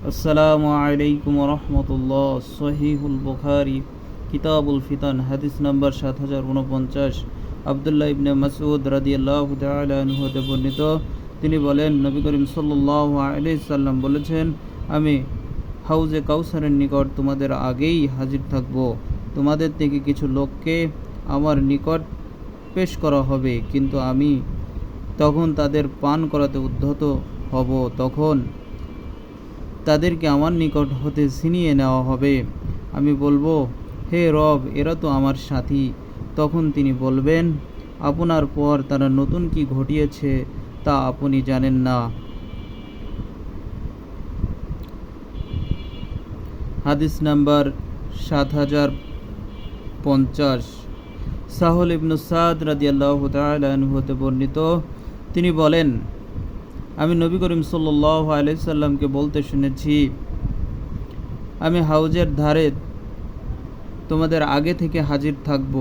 আসসালামু আলাইকুম রহমতুল্লাহ সহিহুল বুখারি, কিতাবুল ফিতান, হাদিস নাম্বার সাত হাজার উনপঞ্চাশ আবদুল্লাহ ইবনে মাসউদ রাদিয়াল্লাহ হতে বর্ণিত। তিনি বলেন, নবী করিম সাল্লাহ আলাইসাল্লাম বলেছেন, আমি হাউজে কাউসারের নিকট তোমাদের আগেই হাজির থাকব। তোমাদের থেকে কিছু লোককে আমার নিকট পেশ করা হবে। কিন্তু আমি তখন তাদের পান করাতে উদ্ধত হব। তখন তাদেরকে আমার নিকট হতে ছিনিয়ে নেওয়া হবে। আমি বলব, হে রব, এরা তো আমার সাথী। তখন তিনি বলবেন, আপনার পর তারা নতুন কি ঘটিয়েছে তা আপনি জানেন না। হাদিস নাম্বার সাত হাজার পঞ্চাশ। সাহল ইবনু সাদ হতে বর্ণিত, তিনি বলেন আমি নবী করিম সাল্লাহ আলাইসাল্লামকে বলতে শুনেছি, আমি হাউজের ধারে তোমাদের আগে থেকে হাজির থাকব।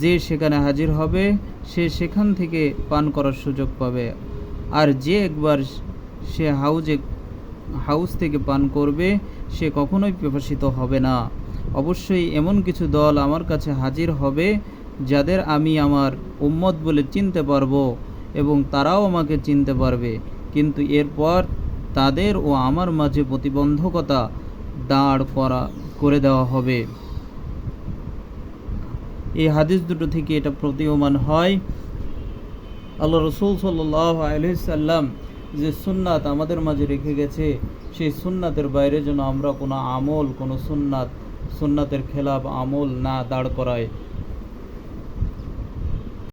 যে সেখানে হাজির হবে, সে সেখান থেকে পান করার সুযোগ পাবে। আর যে একবার সে হাউজে হাউস থেকে পান করবে, সে কখনোই প্রকাশিত হবে না। অবশ্যই এমন কিছু দল আমার কাছে হাজির হবে, যাদের আমি আমার উম্মত বলে চিনতে পারব। এবং তারাও আমাকে চিনতে পারবে। কিন্তু এরপর তাদের ও আমার মাঝে প্রতিবন্ধকতা দাঁড় করা, করে দেওয়া হবে। এই হাদিস দুটো থেকে এটা প্রতীয়মান হয়। আল্লাহ রসুল সাল্লাহ আলহিসাল্লাম যে সুন্নাত আমাদের মাঝে রেখে গেছে, সেই সুন্নাতের বাইরে যেন আমরা কোনো আমল, কোনো সুন্নাত, সুন্নাতের খেলাফ আমল না দাঁড় করায়।